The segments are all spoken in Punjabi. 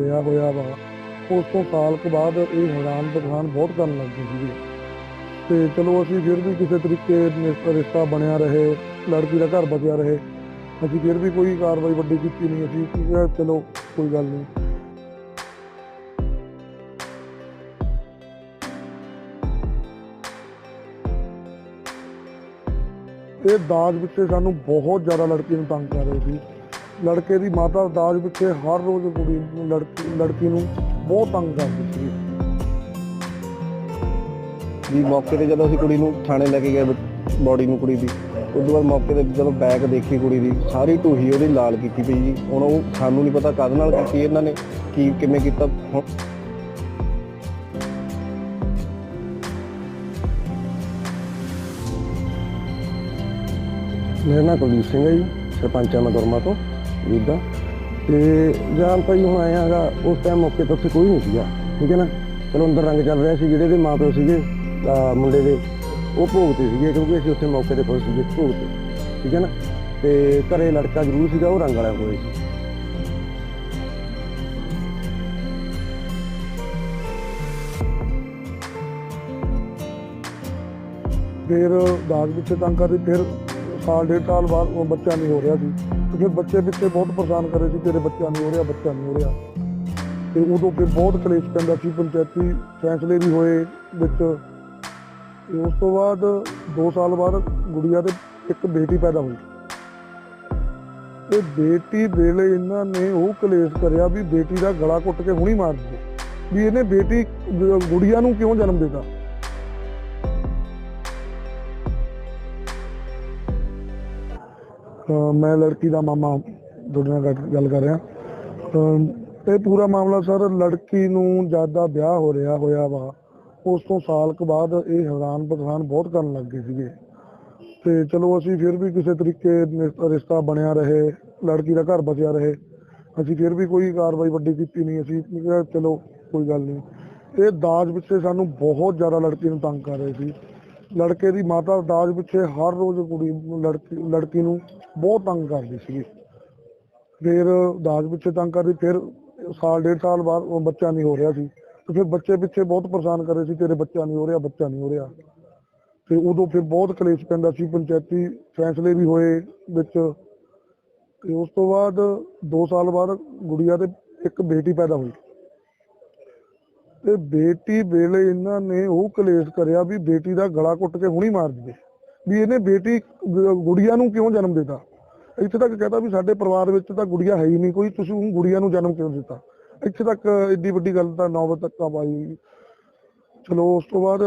ਰਿਹਾ ਹੋਇਆ ਵਾ। ਉਸ ਤੋਂ ਸਾਲ ਕੁ ਬਾਅਦ ਇਹ ਹੈਰਾਨ ਪਛਾਣ ਬਹੁਤ ਕਰਨ ਲੱਗ ਸੀਗੇ। ਤੇ ਚਲੋ ਅਸੀਂ ਫਿਰ ਵੀ ਕਿਸੇ ਤਰੀਕੇ ਰਿਸ਼ਤਾ- ਬਣਿਆ ਰਹੇ, ਲੜਕੀ ਦਾ ਘਰ ਬਚਿਆ ਰਹੇ। ਅਸੀਂ ਫਿਰ ਵੀ ਕੋਈ ਕਾਰਵਾਈ ਵੱਡੀ ਕੀਤੀ ਨਹੀਂ। ਅਸੀਂ ਕਿਹਾ, ਚਲੋ ਕੋਈ ਗੱਲ ਨਹੀਂ। ਇਹ ਦਾਜ ਵਿੱਚ ਸਾਨੂੰ ਬਹੁਤ ਜ਼ਿਆਦਾ ਲੜਕੀ ਨੂੰ ਤੰਗ ਕਰ ਰਹੇ ਸੀ। ਲੜਕੇ ਦੀ ਮਾਤਾ ਦਾਜ ਪਿੱਛੇ ਹਰ ਰੋਜ਼ ਕੁੜੀ ਨੂੰ ਲੜਕੀ ਲੜਕੀ ਨੂੰ ਬਹੁਤ ਤੰਗ ਕਰਦੀ ਸੀ ਜੀ ਮੌਕੇ ਤੇ ਜਦੋਂ ਅਸੀਂ ਕੁੜੀ ਨੂੰ ਥਾਣੇ ਲੈ ਕੇ ਗਏ ਬੋਡੀ ਨੂੰ ਕੁੜੀ ਦੀ ਉਸ ਤੋਂ ਬਾਅਦ ਮੌਕੇ ਤੇ ਜਦੋਂ ਬੈਗ ਦੇਖੀ ਕੁੜੀ ਦੀ ਸਾਰੀ ਢੂਹੀ ਉਹਦੀ ਲਾਲ ਕੀਤੀ ਪਈ ਜੀ। ਹੁਣ ਉਹ ਸਾਨੂੰ ਨਹੀਂ ਪਤਾ ਕਦ ਨਾਲ ਕੀਤੀ ਇਹਨਾਂ ਨੇ ਕੀ ਕਿਵੇਂ ਕੀਤਾ ਹੁਣ ਮੇਰਾ ਨਾਮ ਕੁਲਦੀਪ ਸਿੰਘ ਹੈ ਜੀ ਸਰਪੰਚ ਆ ਮੈਂ ਗੁਰਮਾ ਤੋਂ। ਵੀਦਾ ਤੇ ਜਾਨ ਤਾਂ ਜੀ ਹੁਣ ਆਇਆ ਹੈਗਾ ਉਸ ਟਾਈਮ ਮੌਕੇ ਤੇ ਉੱਥੇ ਕੋਈ ਨਹੀਂ ਸੀਗਾ, ਠੀਕ ਹੈ ਨਾ? ਚਲੋ ਅੰਦਰ ਰੰਗ ਚੱਲ ਰਿਹਾ ਸੀ, ਜਿਹੜੇ ਦੇ ਮਾਪੇ ਸੀਗੇ ਅਹ ਮੁੰਡੇ ਦੇ, ਉਹ ਭੋਗਤੇ ਸੀਗੇ, ਕਿਉਂਕਿ ਅਸੀਂ ਉੱਥੇ ਮੌਕੇ ਤੇ ਪਹੁੰਚ ਸੀਗੇ ਭੋਗ ਤੇ ਠੀਕ ਹੈ ਨਾ? ਤੇ ਘਰੇ ਲੜਕਾ ਜ਼ਰੂਰ ਸੀਗਾ, ਉਹ ਰੰਗ ਵਾਲਾ ਹੋਇਆ ਸੀ। ਫਿਰ ਦਾਗ ਪਿੱਛੇ ਤੰਗ ਕਰਦੇ ਫਿਰ ਸਾਲ ਡੇਢ ਸਾਲ ਬਾਅਦ ਉਹ ਬੱਚਾ ਨਹੀਂ ਹੋ ਰਿਹਾ ਸੀ। ਤੇ ਫਿਰ ਬੱਚੇ ਪਿੱਛੇ ਬਹੁਤ ਪਰੇਸ਼ਾਨ ਕਰੇ ਸੀ ਤੇਰੇ ਬੱਚਾ ਨਹੀਂ ਹੋ ਰਿਹਾ ਬੱਚਾ ਨਹੀਂ ਹੋ ਰਿਹਾ। ਤੇ ਉਦੋਂ ਫਿਰ ਬਹੁਤ ਕਲੇਸ਼ ਪੈਂਦਾ ਸੀ, ਪੰਚਾਇਤੀ ਫੈਸਲੇ ਵੀ ਹੋਏ ਵਿੱਚ। ਉਸ ਤੋਂ ਬਾਅਦ 2 ਸਾਲ ਬਾਅਦ ਗੁੜੀਆ ਦੇ ਇੱਕ ਬੇਟੀ ਪੈਦਾ ਹੋਈ। ਤੇ ਬੇਟੀ ਵੇਲੇ ਇਹਨਾਂ ਨੇ ਉਹ ਕਲੇਸ਼ ਕਰਿਆ ਵੀ ਬੇਟੀ ਦਾ ਗਲਾ ਘੁੱਟ ਕੇ ਹੁਣੀ ਮਾਰ ਦਿੱਤੇ। ਵੀ ਇਹਨੇ ਬੇਟੀ ਗ- ਗੁੜੀਆ ਨੂੰ ਕਿਉਂ ਜਨਮ ਦਿੱਤਾ? ਮੈਂ ਲੜਕੀ ਦਾ ਮਾਮਾ ਤੁਹਾਡੇ ਨਾਲ ਗੱਲ- ਗੱਲ ਕਰ ਰਿਹਾ। ਅਹ ਇਹ ਪੂਰਾ ਮਾਮਲਾ ਸਰ ਲੜਕੀ ਨੂੰ ਜ਼ਿਆਦਾ ਵਿਆਹ ਹੋ ਰਿਹਾ ਹੋਇਆ ਵਾ, ਉਸ ਤੋਂ ਸਾਲ ਕੁ ਬਾਅਦ ਇਹ ਹੈਰਾਨ ਪਛਾਣ ਬਹੁਤ ਕਰਨ ਲੱਗ ਗਏ ਸੀਗੇ। ਤੇ ਚਲੋ ਅਸੀਂ ਫਿਰ ਵੀ ਕਿਸੇ ਤਰੀਕੇ ਰਿ- ਰਿਸ਼ਤਾ ਬਣਿਆ ਰਹੇ, ਲੜਕੀ ਦਾ ਘਰ ਬਚਿਆ ਰਹੇ। ਅਸੀਂ ਫਿਰ ਵੀ ਕੋਈ ਕਾਰਵਾਈ ਵੱਡੀ ਕੀਤੀ ਨਹੀਂ, ਅਸੀਂ ਕਿਹਾ ਚਲੋ ਕੋਈ ਗੱਲ ਨਹੀਂ। ਇਹ ਦਾਜ ਪਿੱਛੇ ਸਾਨੂੰ ਬਹੁਤ ਜ਼ਿਆਦਾ ਲੜਕੀ ਨੂੰ ਤੰਗ ਕਰ ਰਹੇ ਸੀ। ਲੜਕੇ ਦੀ ਮਾਤਾ ਦਾਜ ਪਿੱਛੇ ਹਰ ਰੋਜ਼ ਕੁੜੀ ਲੜਕੀ ਲੜਕੀ ਨੂੰ ਬਹੁਤ ਤੰਗ ਕਰਦੀ ਸੀ ਫਿਰ ਦਾਜ ਪਿੱਛੇ ਤੰਗ ਕਰਦੀ, ਫਿਰ ਸਾਲ, ਡੇਢ ਸਾਲ ਬਾਅਦ ਉਹ ਬੱਚਾ ਨਹੀਂ ਹੋ ਰਿਹਾ ਸੀ। ਤੇ ਫਿਰ ਬੱਚੇ ਪਿੱਛੇ ਬਹੁਤ ਪਰੇਸ਼ਾਨ ਕਰ ਰਹੇ ਸੀ, ਤੇਰੇ ਬੱਚਾ ਨਹੀਂ ਹੋ ਰਿਹਾ, ਬੱਚਾ ਨਹੀਂ ਹੋ ਰਿਹਾ। ਤੇ ਉਦੋਂ ਫਿਰ ਬਹੁਤ ਕਲੇਸ਼ ਪੈਂਦਾ ਸੀ, ਪੰਚਾਇਤੀ ਫੈਸਲੇ ਵੀ ਹੋਏ ਵਿੱਚ। ਤੇ ਉਸ ਤੋਂ ਬਾਅਦ 2 ਸਾਲ ਬਾਅਦ ਗੁੜੀਆ ਦੇ ਇੱਕ ਬੇਟੀ ਪੈਦਾ ਹੋਈ। ਤੇ ਬੇਟੀ ਵੇਲੇ ਇਹਨਾਂ ਨੇ ਉਹ ਕਲੇਸ਼ ਕਰਿਆ ਵੀ ਬੇਟੀ ਦਾ ਗਲਾ ਘੁੱਟ ਕੇ ਹੁਣੀ ਮਾਰ ਦਿੱਤੇ। ਵੀ ਇਹਨੇ ਬੇਟੀ ਗ- ਗੁੜੀਆ ਨੂੰ ਕਿਉਂ ਜਨਮ ਦਿੱਤਾ? ਇੱਥੇ ਤੱਕ ਕਹਤਾ ਵੀ ਸਾਡੇ ਪਰਿਵਾਰ ਵਿੱਚ ਤਾਂ ਗੁੜੀਆ ਹੈ ਹੀ ਨਹੀਂ, ਕੋਈ ਤੁਸੀਂ ਉਹ ਗੁੜੀਆ ਨੂੰ ਜਨਮ ਕਿਉਂ ਦਿੱਤਾ? ਇੱਥੇ ਤੱਕ ਏਡੀ ਵੱਡੀ ਗੱਲ ਤਾਂ ਨੌਬਤ ਤੱਕ ਆ ਪਾਈ ਚਲੋ, ਉਸ ਤੋਂ ਬਾਅਦ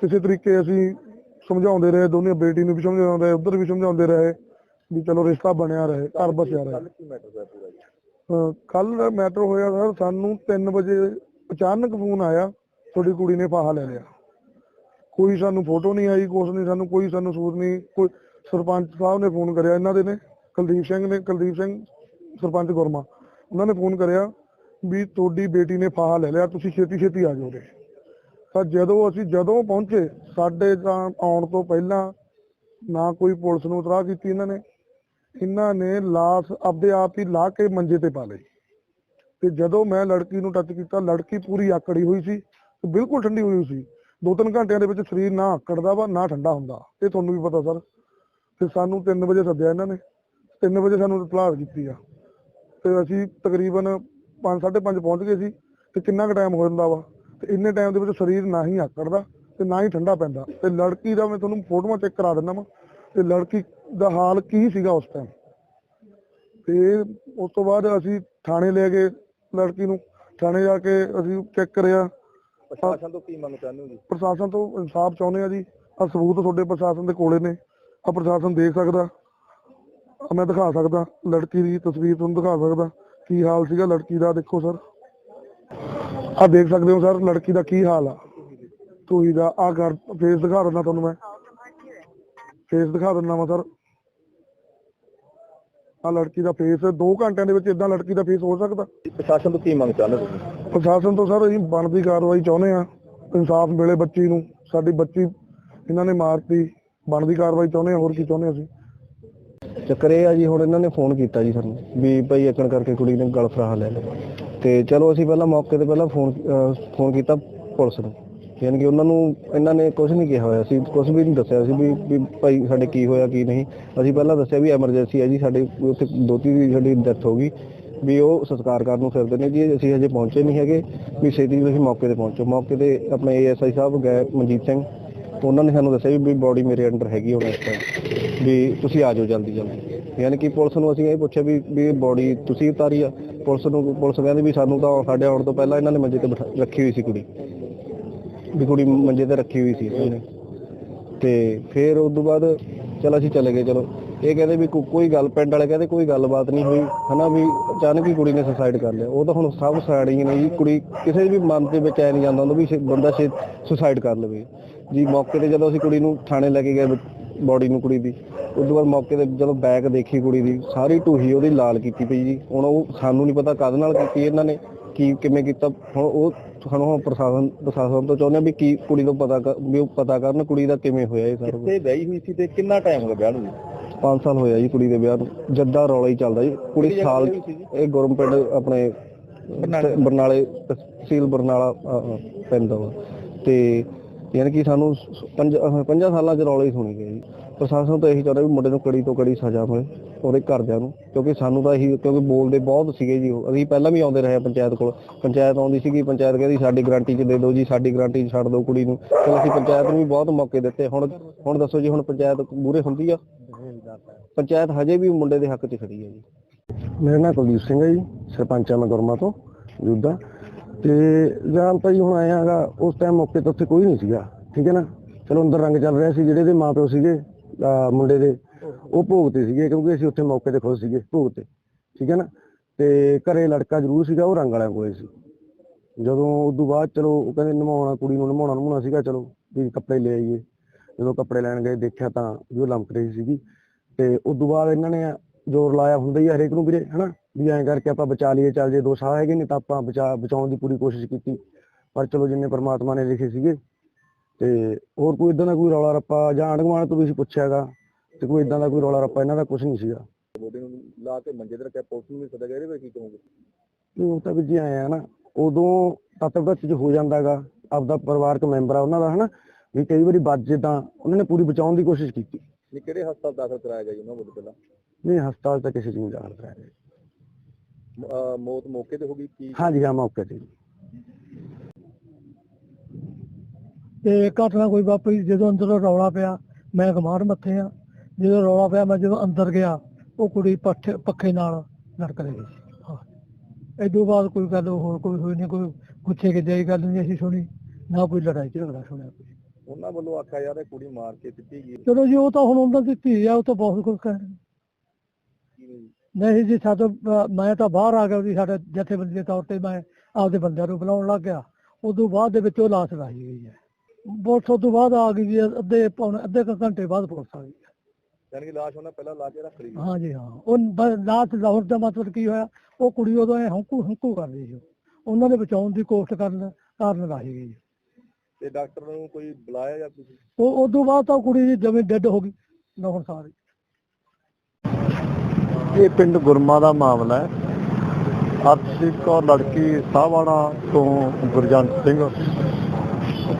ਕਿਸੇ ਤਰੀਕੇ ਅਸੀਂ ਸਮਝਾਉਂਦੇ ਰਹੇ, ਦੋਨੇ ਬੇਟੀ ਨੂੰ ਵੀ ਸਮਝਾਉਂਦੇ ਰਹੇ, ਉਧਰ ਵੀ ਸਮਝਾਉਂਦੇ ਰਹੇ ਵੀ ਚਲੋ ਰਿਸ਼ਤਾ ਬਣਿਆ ਰਹੇ, ਘਰ ਬਸਿਆ ਰਹੇ। ਕੱਲ ਮੈਟਰ ਹੋਇਆ ਸਰ, ਸਾਨੂੰ 3 ਵਜੇ ਅਚਾਨਕ ਫੋਨ ਆਇਆ, ਤੁਹਾਡੀ ਕੁੜੀ ਨੇ ਫਾਹਾ ਲੈ ਲਿਆ। ਕੋਈ ਸਾਨੂੰ ਫੋਟੋ ਨਹੀਂ ਆਈ, ਕੁਛ ਨਹੀਂ, ਸਾਨੂੰ ਕੋਈ, ਸਾਨੂੰ ਸੂਰ ਨਹੀਂ, ਕੋਈ ਸਰਪੰਚ ਸਾਹਿਬ ਨੇ ਫੋਨ ਕਰਿਆ, ਇਹਨਾਂ ਦੇ ਨੇ, ਕੁਲਦੀਪ ਸਿੰਘ ਨੇ, ਕੁਲਦੀਪ ਸਿੰਘ, ਸਰਪੰਚ ਗੁਰਮਾ, ਉਹਨਾਂ ਨੇ ਫੋਨ ਕਰਿਆ ਵੀ ਤੁਹਾਡੀ ਬੇਟੀ ਨੇ ਫਾਹਾ ਲੈ ਲਿਆ, ਤੁਸੀਂ ਛੇਤੀ ਛੇਤੀ ਆ ਜਾਓ ਰੇ ਤਾਂ ਜਦੋਂ ਅਸੀਂ ਜਦੋਂ ਪਹੁੰਚੇ, ਸਾਡੇ ਤਾਂ ਆਉਣ ਤੋਂ ਪਹਿਲਾਂ ਨਾ ਕੋਈ ਪੁਲਿਸ ਨੂੰ ਉਤਰਾ ਕੀਤੀ ਇਹਨਾਂ ਨੇ ਇਹਨਾਂ ਨੇ ਲਾਸ਼ ਆਪਦੇ ਆਪ ਹੀ ਲਾ ਕੇ ਮੰਜੇ ਤੇ ਪਾ ਲਈ। ਤੇ ਜਦੋਂ ਮੈਂ ਲੜਕੀ ਨੂੰ ਟੱਚ ਕੀਤਾ, ਲੜਕੀ ਪੂਰੀ ਆਕੜੀ ਹੋਈ ਸੀ, ਬਿਲਕੁਲ ਠੰਡੀ ਹੋਈ ਸੀ ਦੋ ਤਿੰਨ ਘੰਟਿਆਂ ਦੇ ਵਿੱਚ ਸਰੀਰ ਨਾ ਆਕੜਦਾ ਵਾ, ਨਾ ਠੰਡਾ ਹੁੰਦਾ। ਇਹ ਤੁਹਾਨੂੰ ਵੀ ਪਤਾ ਸਰ। ਫਿਰ ਸਾਨੂੰ 3 ਵਜੇ ਸੱਦਿਆ ਇਹਨਾਂ ਨੇ। 3 ਵਜੇ ਸਾਨੂੰ ਇਤਲਾਹ ਕੀਤੀ ਆ। ਤੇ ਅਸੀਂ ਤਕਰੀਬਨ 5:30 ਪਹੁੰਚ ਗਏ ਸੀ ਤੇ ਕਿੰਨਾ ਕੁ ਟਾਈਮ ਹੋ ਜਾਂਦਾ ਵਾ? ਤੇ ਇੰਨੇ ਟਾਈਮ ਦੇ ਵਿੱਚ ਸਰੀਰ ਨਾ ਹੀ ਆਕੜਦਾ ਤੇ ਨਾ ਹੀ ਠੰਡਾ ਪੈਂਦਾ। ਤੇ ਲੜਕੀ ਦਾ ਮੈਂ ਤੁਹਾਨੂੰ ਫੋਟੋਆਂ ਚੈੱਕ ਕਰਾ ਦਿੰਦਾ ਵਾ ਤੇ ਲੜਕੀ ਦਾ ਹਾਲ ਕੀ ਸੀਗਾ ਉਸ ਟਾਈਮ ਤੇ ਉਸ ਤੋਂ ਬਾਅਦ ਅਸੀਂ ਥਾਣੇ ਲੈ ਗਏ ਲੜਕੀ ਨੂੰ। ਥਾਣੇ ਜਾ ਕੇ ਅਸੀਂ ਚੈੱਕ ਕਰਿਆ। ਪ੍ਰਸ਼ਾਸਨ ਤੋਂ ਕੀ ਮੰਗ ਚਾਹੁੰਦੇ ਹੋ ਜੀ? ਪ੍ਰਸ਼ਾਸਨ ਤੋਂ ਇਨਸਾਫ ਚਾਹੁੰਦੇ ਆ ਜੀ। ਆ ਸਬੂਤ ਤੁਹਾਡੇ ਪ੍ਰਸ਼ਾਸਨ ਦੇ ਕੋਲੇ ਨੇ। ਆ ਪ੍ਰਸ਼ਾਸਨ ਦੇਖ ਸਕਦਾ। ਆਹ ਮੈਂ ਦਿਖਾ ਸਕਦਾ। ਲੜਕੀ ਦੀ ਤਸਵੀਰ ਤੁਹਾਨੂੰ ਦਿਖਾ ਸਕਦਾ। ਕੀ ਹਾਲ ਸੀਗਾ ਲੜਕੀ ਦਾ ਦੇਖੋ ਸਰ। ਆ ਦੇਖ ਸਕਦੇ ਹੋ ਸਰ ਲੜਕੀ ਦਾ ਕੀ ਹਾਲ ਆ। ਤੂੰ ਦਾ ਆ ਕਰ ਫੇਸ ਦਿਖਾ ਦਿੰਦਾ ਤੁਹਾਨੂੰ ਮੈਂ। ਫੇਸ ਦਿਖਾ ਦਿੰਦਾ ਮੈਂ ਸਰ। ਆ ਲੜਕੀ ਦਾ ਫੇਸ 2 ਘੰਟਿਆਂ ਦੇ ਵਿੱਚ ਇਦਾਂ ਲੜਕੀ ਦਾ ਫੇਸ ਹੋ ਸਕਦਾ। ਪ੍ਰਸ਼ਾਸਨ ਤੋਂ ਕੀ ਮੰਗ ਚਾਹੁੰਦੇ ਤੁਸੀਂ? ਪ੍ਰਸ਼ਾਸਨ ਤੋਂ ਸਰ, ਅਸੀਂ ਬਣਦੀ ਕਾਰਵਾਈ ਚਾਹੁੰਦੇ ਆ ਇਨਸਾਫ ਮਿਲੇ ਬੱਚੀ ਨੂੰ। ਸਾਡੀ ਬੱਚੀ ਇਹਨਾਂ ਨੇ ਮਾਰਤੀ। ਬਣਦੀ ਕਾਰਵਾਈ ਚਾਹੁੰਦੇ ਆ ਹੋਰ ਕੀ ਚਾਹੁੰਦੇ ਅਸੀਂ? ਚੱਕਰ ਇਹ ਆ ਜੀ, ਹੁਣ ਇਹਨਾਂ ਨੇ ਫੋਨ ਕੀਤਾ ਜੀ ਸਾਨੂੰ ਵੀ ਭਾਈ ਏਕਣ ਕਰਕੇ ਕੁੜੀ ਨੇ ਗਲ ਫਰਾਹਾ ਲੈ ਲਿਆ ਤੇ ਚਲੋ ਅਸੀਂ ਪਹਿਲਾਂ ਮੌਕੇ ਤੇ ਪਹਿਲਾਂ ਫੋਨ ਫੋਨ ਕੀਤਾ ਪੁਲਿਸ ਨੂੰ। ਯਾਨੀ ਕਿ ਉਹਨਾਂ ਨੂੰ ਇਹਨਾਂ ਨੇ ਕੁਝ ਨਹੀਂ ਕਿਹਾ ਹੋਇਆ। ਸੀ ਕੁਝ ਵੀ ਨਹੀਂ ਦੱਸਿਆ। ਸੀ ਵੀ ਵੀ ਭਾਈ ਸਾਡੇ ਕੀ ਹੋਇਆ, ਕੀ ਨਹੀਂ। ਅਸੀਂ ਪਹਿਲਾਂ ਦੱਸਿਆ ਵੀ ਐਮਰਜੈਂਸੀ ਹੈ ਜੀ। ਸਾਡੇ ਉੱਥੇ ਦੋਤੀ ਦੀ ਸਾਡੀ ਡੈਥ ਹੋ ਗਈ। ਵੀ ਉਹ ਸੰਸਕਾਰ ਕਰਨ ਨੂੰ ਫਿਰਦੇ ਨੇ ਜੀ, ਅਸੀਂ ਹਜੇ ਪਹੁੰਚੇ ਨਹੀਂ ਹੈਗੇ। ਵੀ ਛੇਤੀ ਤੁਸੀਂ ਮੌਕੇ ਤੇ ਪਹੁੰਚੋ। ਮੌਕੇ ਤੇ ਆਪਣੇ ਏਐਸਆਈ ਸਾਹਿਬ ਗਏ ਮਨਜੀਤ ਸਿੰਘ, ਉਹਨਾਂ ਨੇ ਸਾਨੂੰ ਦੱਸਿਆ ਵੀ ਬੋਡੀ ਮੇਰੇ ਅੰਡਰ ਹੈਗੀ ਹੁਣ ਇਸ ਟਾਈਮ ਵੀ ਤੁਸੀਂ ਆ ਜਾਓ ਜਲਦੀ ਜਲਦੀ। ਯਾਨੀ ਕਿ ਪੁਲਿਸ ਨੂੰ ਅਸੀਂ ਇਹ ਪੁੱਛਿਆ ਵੀ ਵੀ ਬੋਡੀ ਤੁਸੀਂ ਉਤਾਰੀ ਆ। ਪੁਲਿਸ ਨੂੰ ਪੁਲਿਸ ਕਹਿੰਦੀ ਵੀ ਸਾਨੂੰ ਤਾਂ ਸਾਡੇ ਆਉਣ ਤੋਂ ਪਹਿਲਾਂ ਇਹਨਾਂ ਨੇ ਮੰਜੇ ਤੇ ਬਿਠਾ- ਰੱਖੀ ਹੋਈ ਸੀ ਕੁੜੀ। ਵੀ ਕੁੜੀ ਮੰਜੇ ਤੇ ਰੱਖੀ ਹੋਈ ਸੀ ਇਹਨਾਂ ਨੇ। ਤੇ ਫਿਰ ਉਸ ਤੋਂ ਬਾਅਦ, ਚਲ ਅਸੀਂ ਚਲੇ ਗਏ, ਚਲੋ। ਇਹ ਕਹਿੰਦੇ ਵੀ ਕੋ- ਕੋਈ ਗੱਲ, ਪਿੰਡ ਵਾਲੇ ਕਹਿੰਦੇ ਕੋਈ ਗੱਲਬਾਤ ਨਹੀਂ ਹੋਈ, ਹਨਾ ਵੀ ਅਚਾਨਕ ਹੀ ਕੁੜੀ ਨੇ ਸੁਸਾਈਡ ਕਰ ਲਿਆ। ਉਹ ਤਾਂ ਹੁਣ ਸਭ ਸਾੜੀ ਨੇ ਜੀ, ਕੁੜੀ ਕਿਸੇ ਵੀ ਮਨ ਦੇ ਵਿੱਚ ਐ ਨਹੀਂ ਜਾਂਦਾ ਹੁੰਦਾ ਵੀ ਸ਼ੇ- ਬੰਦਾ ਸੁਸਾਈਡ ਕਰ ਲਵੇ। ਜੀ, ਮੌਕੇ ਤੇ ਜਦੋਂ ਅਸੀਂ ਕੁੜੀ ਨੂੰ ਥਾਣੇ ਲੈ ਕੇ ਗਏ ਬੋਡੀ ਨੂੰ ਕੁੜੀ ਦੀ ਉਸ ਤੋਂ ਬਾਅਦ ਮੌਕੇ ਤੇ ਜਦੋਂ ਬੈਗ ਦੇਖੀ ਕੁੜੀ ਦੀ, ਸਾਰੀ ਟੂਹੀ ਉਹਦੀ ਲਾਲ ਕੀਤੀ ਪਈ ਜੀ। ਹੁਣ ਉਹ ਸਾਨੂੰ ਨਹੀਂ ਪਤਾ ਕਦ ਨਾਲ ਕੀਤੀ ਇਹਨਾਂ ਨੇ, ਕੀ, ਕਿਵੇਂ ਕੀਤਾ। ਹੁਣ ਉਹ ਸਾਨੂੰ ਹੁਣ ਪ੍ਰਸ਼ਾਸਨ ਪ੍ਰਸ਼ਾਸਨ ਤੋਂ ਚਾਹੁੰਦੇ ਆ ਵੀ ਕੀ ਕੁੜੀ ਤੋਂ ਪਤਾ ਕਰ- ਵੀ ਉਹ ਪਤਾ ਕਰਨ ਕੁੜੀ ਦਾ ਕਿਵੇਂ ਹੋਇਆ ਇਹ ਸਾਰਾ ਕਿੱਥੇ ਵਿਆਹੀ ਹੋਈ ਸੀ ਤੇ ਕਿੰਨਾ ਟਾਈਮ ਹੋ ਗਿਆ ਵਿਆਹ ਨੂੰ 5 ਸਾਲ ਹੋਇਆ ਜੀ ਕੁੜੀ ਦੇ ਵਿਆਹ ਨੂੰ। ਜੱਦਾ ਰੌਲਾ ਹੀ ਚੱਲਦਾ ਜੀ। ਕੁੜੀ ਸਾਲ? ਇਹ ਗੁਰਮਪਿੰਡ ਆਪਣੇ ਬਰਨਾਲੇ। ਤਹਿਸੀਲ ਬਰਨਾਲਾ ਅ, ਅ, ਪੈਂਦਾ ਵਾ ਤੇ ਯਾਨੀ ਕਿ ਸਾਨੂੰ ਸ- ਪੰਜ ਅਹ, ਪੰਜਾਂ ਸਾਲਾਂ ਚ ਰੌਲਾ ਹੀ ਸੁਣੀ ਗਏ ਜੀ। ਪ੍ਰਸ਼ਾਸਨ ਤਾਂ ਇਹੀ ਚਾਹੁੰਦਾ ਵੀ ਮੁੰਡੇ ਨੂੰ ਕੜੀ ਤੋਂ ਕੜੀ ਸਜ਼ਾ ਮਿਲੇ ਉਹਦੇ ਘਰਦਿਆਂ ਨੂੰ ਕਿਉਂਕਿ ਸਾਨੂੰ ਤਾਂ ਇਹੀ ਕਿਉਂਕਿ ਬੋਲਦੇ ਬਹੁਤ ਸੀਗੇ ਜੀ ਉਹ। ਅਸੀਂ ਪਹਿਲਾਂ ਵੀ ਆਉਂਦੇ ਰਹੇ ਹਾਂ ਪੰਚਾਇਤ ਕੋਲ। ਪੰਚਾਇਤ ਆਉਂਦੀ ਸੀਗੀ ਪੰਚਾਇਤ ਕਹਿੰਦੀ ਸਾਡੀ ਗਾਰੰਟੀ ਚ ਦੇ ਦਿਓ ਜੀ ਸਾਡੀ ਗਾਰੰਟੀ ਚ ਛੱਡ ਦਿਓ ਕੁੜੀ ਨੂੰ। ਚਲੋ ਅਸੀਂ ਪੰਚਾਇਤ ਨੂੰ ਵੀ ਬਹੁਤ ਮੌਕੇ ਦਿੱਤੇ। ਹੁਣ ਹੁਣ ਦੱਸੋ ਜੀ ਹੁਣ ਪੰਚਾਇਤ ਮੂਰੇ ਹੁੰਦੀ ਆ? ਪੰਚਾਇਤ ਹਜੇ ਵੀ ਮੁੰਡੇ ਦੇ ਹੱਕ 'ਚ ਖੜੀ ਹੈ ਜੀ। ਮੇਰਾ ਨਾਮ ਕੁਲਦੀਪ ਸਿੰਘ ਹੈ ਜੀ, ਸਰਪੰਚ ਆ ਮੈਂ ਗੁਰਮਾ ਤੋਂ, ਜੁੱਦਾ। ਤੇ ਜਾਨ ਤਾਂ ਜੀ ਹੁਣ ਆਇਆ ਹੈਗਾ, ਉਸ ਟਾਈਮ ਮੌਕੇ ਤੇ ਉੱਥੇ ਕੋਈ ਨਹੀਂ ਸੀਗਾ, ਠੀਕ ਹੈ ਨਾ? ਚਲੋ ਅੰਦਰ ਰੰਗ ਚੱਲ ਰਿਹਾ ਸੀ, ਜਿਹੜੇ ਦੇ ਮਾਪਿਓ ਸੀਗੇ ਅਹ ਮੁੰਡੇ ਦੇ, ਉਹ ਭੋਗ ਤੇ ਸੀਗੇ, ਕਿਉਂਕਿ ਅਸੀਂ ਉੱਥੇ ਮੌਕੇ ਤੇ ਖੁਸ਼ ਸੀਗੇ ਭੋਗ ਤੇ ਠੀਕ ਹੈ ਨਾ? ਤੇ ਘਰੇ ਲੜਕਾ ਜ਼ਰੂਰ ਸੀਗਾ, ਉਹ ਰੰਗ ਵਾਲਿਆਂ ਕੋਲੇ ਸੀ। ਜਦੋਂ ਉਸ ਤੋਂ ਬਾਅਦ ਚਲੋ, ਉਹ ਕਹਿੰਦੇ ਨਮਾਉਣਾ, ਕੁੜੀ ਨੂੰ ਨਮਾਉਣਾ ਨਮਾਉਣਾ ਸੀਗਾ, ਚਲੋ, ਵੀ ਕੱਪੜੇ ਲੈ ਆਈਏ। ਜਦੋਂ ਕੱਪੜੇ ਲੈਣ ਗਏ, ਦੇਖਿਆ ਤਾਂ ਵੀ ਉਹ ਲੰਮਕ ਰਹੀ ਸੀਗੀ। ਤੇ ਉਸ ਤੋਂ ਬਾਅਦ ਇਹਨਾਂ ਨੇ ਜ਼ੋਰ ਲਾਇਆ ਹੁੰਦਾ ਹੀ ਆ ਹਰੇਕ ਨੂੰ ਵੀਰੇ ਹਨਾ? ਵੀ ਐਂ ਕਰਕੇ ਆਪਾਂ ਬਚਾ ਲਈਏ ਚੱਲ ਜੇ ਦੋ ਸਾਹ ਹੈਗੇ ਨੇ ਤਾਂ ਆਪਾਂ ਬਚਾ ਬਚਾਉਣ ਦੀ ਪੂਰੀ ਕੋਸ਼ਿਸ਼ ਕੀਤੀ। ਪਰ ਚਲੋ ਜਿੰਨੇ ਪ੍ਰਮਾਤਮਾ ਨੇ ਲਿਖੇ ਸੀਗੇ ਤੇ ਹੋਰ ਕੋਈ ਇਦਾਂ ਦਾ ਕੋਈ ਰੌਲਾ ਰੱਪਾ ਜਾਂ ਗੁਆਂਢ ਤੋਂ ਵੀ ਅਸੀਂ ਪੁੱਛਿਆਗਾ ਤੇ ਕੋਈ ਇਦਾਂ ਦਾ ਕੋਈ ਰੌਲਾ ਰੱਪਾ ਇਹਨਾਂ ਦਾ ਕੁਝ ਨਹੀਂ ਸੀਗਾ। ਬੋਡੀ ਨੂੰ ਲਾ ਕੇ ਮੰਜੇ ਤੇ ਰੱਖਿਆ ਪੁਲਿਸ ਨੂੰ ਵੀ ਸਦਾ ਗਿਆ ਇਹਦੇ ਵਿੱਚ ਕੀ ਕਹੋਗੇ। ਉਹ ਤਾਂ ਵੀ ਜੀ ਆਏ ਆ ਨਾ ਉਦੋਂ ਤੱਤਵ ਦਾ ਚੀਜ਼ ਹੋ ਜਾਂਦਾਗਾ ਆਪਦਾ ਪਰਿਵਾਰਕ ਮੈਂਬਰ ਆ ਉਹਨਾਂ ਦਾ ਹਨਾ? ਵੀ ਕਈ ਵਾਰੀ ਵੱਜ ਜੇ ਤਾਂ ਉਹਨਾਂ ਨੇ ਪੂਰੀ ਬਚਾਉਣ ਦੀ ਕੋਸ਼ਿਸ਼ ਕੀਤੀ। ਇਹ ਕਿਹੜੇ ਹਸਪਤਾਲ ਦਾਖਲ ਕਰਾਇਆ ਗਿਆ ਜੀ ਉਹਨਾਂ ਵੱਲੋਂ ਪਹਿਲਾਂ? ਨਹੀਂ ਹਸਪਤਾਲ ਤਾਂ ਕਿਸੇ ਨੂੰ ਦਾਖਲ ਕਰਾਇਆ ਗਿਆ। ਮ- ਅਹ ਮੌਤ ਮੌਕੇ ਤੇ ਹੋ ਗਈ ਕੀ? ਹਾਂਜੀ ਹਾਂ ਮੌਕੇ ਤੇ ਜੀ। ਤੇ ਘਟਨਾ ਕੋਈ ਵਾਪਰੀ ਜਦੋਂ ਅੰਦਰੋਂ ਰੌਲਾ ਪਿਆ ਮੈਂ ਗਮਾਰ ਮੱਥੇ ਆ। ਜਦੋਂ ਰੌਲਾ ਪਿਆ ਮੈਂ ਜਦੋਂ ਅੰਦਰ ਗਿਆ ਉਹ ਕੁੜੀ ਪੱਠੇ ਪੱਖੇ ਨਾਲ ਲੜਕ ਰਹੀ ਸੀ। ਹਾਂ। ਇਦੋਂ ਬਾਅਦ ਕੋਈ ਗੱਲ ਹੋਰ ਕੋਈ ਹੋਈ ਨਹੀਂ ਕੋਈ ਪੁੱਛੇ ਕਿ ਜਾਈ ਗੱਲ ਨਹੀਂ ਅਸੀਂ ਸੁਣੀ। ਨਾ ਕੋਈ ਲੜਾਈ ਝਗੜਾ ਸੁਣਿਆ ਕੋਈ। ਉਹਨਾਂ ਵੱਲੋਂ ਆਖਿਆ ਯਾਰ ਇਹ ਕੁੜੀ ਮਾਰ ਕੇ ਸਿੱਟੀ ਗਈ ਚਲੋ ਜੀ ਉਹ ਤਾਂ ਹੁਣ ਉਹਨਾਂ ਦੀ ਧੀ ਆ ਉਹ ਤਾਂ ਬਹੁਤ ਕੁਝ ਕਹਿ ਰਹੇ। ਨਹੀਂ? ਜੀ ਸਾਡਾ ਮੈਂ ਤਾਂ ਬਾਹਰ ਆ ਗਿਆ ਉਹਦੀ ਸਾਡੇ ਜਥੇਬੰਦੀ ਦੇ ਤੌਰ ਤੇ ਮੈਂ ਆਪਦੇ ਬੰਦਿਆਂ ਨੂੰ ਬੁਲਾਉਣ ਲੱਗ ਗਿਆ। ਉਦੋਂ ਬਾਅਦ ਦੇ ਵਿੱਚ ਉਹ ਲਾਸ਼ ਲਾਈ ਗਈ ਹੈ। ਪੁਲਿਸ ਉਦੋਂ ਬਾਅਦ ਆ ਗਈ ਜੀ ਅੱਧੇ ਪੌਣੇ ਅੱਧੇ ਘੰਟੇ ਬਾਅਦ ਪੁਲਿਸ ਆ ਗਈ ਯਾਨੀ ਕਿ ਲਾਸ਼ ਉਹਨਾਂ ਪਹਿਲਾਂ ਲਾ ਕੇ ਰੱਖ ਲਈ। ਹਾਂ ਜੀ ਹਾਂ। ਉਹ ਲਾਸ਼ ਲਾਹੌਰ ਦਾ ਮਤਲਬ ਕੀ ਹੋਇਆ ਉਹ ਕੁੜੀ ਉਦੋਂ ਹੰਕੂ ਹੰਕੂ ਕਰ ਰਹੀ ਸੀ। ਉਹਨਾਂ ਨੇ ਬਚਾਉਣ ਦੀ ਕੋਸ਼ਿਸ਼ ਕਰਨ ਕਾਰਨ ਲਾਹੀ ਗਈ ਤੇ ਡਾਕਟਰ ਨੂੰ ਕੋਈ ਬੁਲਾਇਆ ਜਾਂ ਤੁਸੀਂ ਉਹ ਉਦੋਂ ਬਾਅਦ ਤਾਂ ਕੁੜੀ ਜੀ ਜਿਵੇਂ ਡੈੱਡ ਹੋ ਗਈ ਲਾਹੌਰ ਸਾਰੀ। ਇਹ ਪਿੰਡ ਗੁਰਮਾ ਦਾ ਮਾਮਲਾ ਹੈ। ਅਰਸ਼ਦੀਪ ਕੌਰ ਲੜਕੀ ਸਾਹਵਾਣਾ ਤੋਂ ਗੁਰਜੰਟ ਸਿੰਘ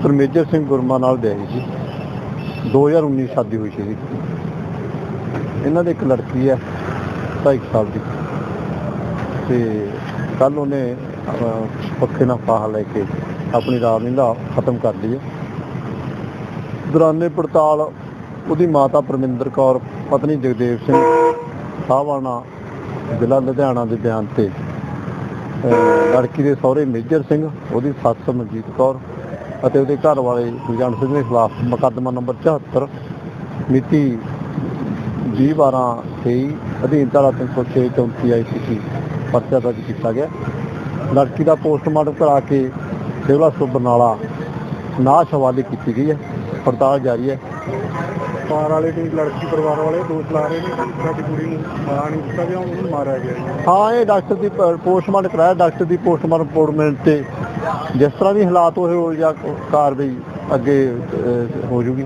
ਪਰਮੇਜਰ ਸਿੰਘ ਗੁਰਮਾ ਨਾਲ ਵਿਆਹੀ ਸੀ। 2019 ਸ਼ਾਦੀ ਹੋਈ ਸੀ। ਇਹਨਾਂ ਦੇ ਇੱਕ ਲੜਕੀ ਹੈ 2.5 ਸਾਲ ਦੀ। ਤੇ ਕੱਲ ਉਹਨੇ ਪੱਖੇ ਨਾਲ ਫਾਹ ਲੈ ਕੇ ਆਪਣੀ ਰਾਤ ਖਤਮ ਕਰ ਲਈ ਹੈ ਦੌਰਾਨੇ ਪੜਤਾਲ, ਉਹਦੀ ਮਾਤਾ ਪਰਮਿੰਦਰ ਕੌਰ, ਪਤਨੀ ਜਗਦੇਵ ਸਿੰਘ ਸਾਹਵਾਣਾ ਜ਼ਿਲ੍ਹਾ ਲੁਧਿਆਣਾ ਦੇ ਬਿਆਨ ਤੇ ਲੜਕੀ ਦੇ ਸਹੁਰੇ ਮੇਜਰ ਸਿੰਘ, ਉਹਦੀ ਸੱਸ ਮਨਜੀਤ ਕੌਰ ਅਤੇ ਉਹਦੇ ਘਰ ਵਾਲੇ ਗੁਰਜੰਟ ਸਿੰਘ ਦੇ ਖਿਲਾਫ ਮੁਕੱਦਮਾ ਨੰਬਰ 74 ਮਿਤੀ 20 12 23 ਅਧੀਨ ਧਾਰਾ 306 34 ਆਈਪੀਸੀ ਪਰਚਾ ਦਰਜ ਕੀਤਾ ਗਿਆ। ਲੜਕੀ ਦਾ ਪੋਸਟਮਾਰਟਮ ਕਰਾ ਕੇ ਸਿਵਲ ਹਸਪਤਾਲ ਬਰਨਾਲਾ ਨਾਸ਼ ਹਵਾਲੇ ਕੀਤੀ ਗਈ ਹੈ ਪੜਤਾਲ ਜਾਰੀ ਹੈ। ਪਰਿਵਾਰ ਵਾਲੇ ਦੀ ਲੜਕੀ ਪਰਿਵਾਰ ਵਾਲੇ ਦੋਸ਼ ਲਾ ਰਹੇ ਨੇ ਸਾਡੀ ਕੁੜੀ ਨੂੰ ਮਾਰ ਨਹੀਂ ਦਿੱਤਾ ਗਿਆ ਉਹਨੂੰ ਮਾਰਿਆ ਗਿਆ ਹਾਂ ਇਹ ਡਾਕਟਰ ਦੀ ਪੋਸਟਮਾਰਟਮ ਕਰਾਇਆ ਡਾਕਟਰ ਦੀ ਪੋਸਟਮਾਰਟਮ ਰਿਪੋਰਟ ਤੇ ਜਿਸ ਤਰ੍ਹਾਂ ਵੀ ਹਾਲਾਤ ਹੋਏ ਹੋ ਜਾਂ ਕਾਰਵਾਈ ਅੱਗੇ ਹੋ ਜੂਗੀ।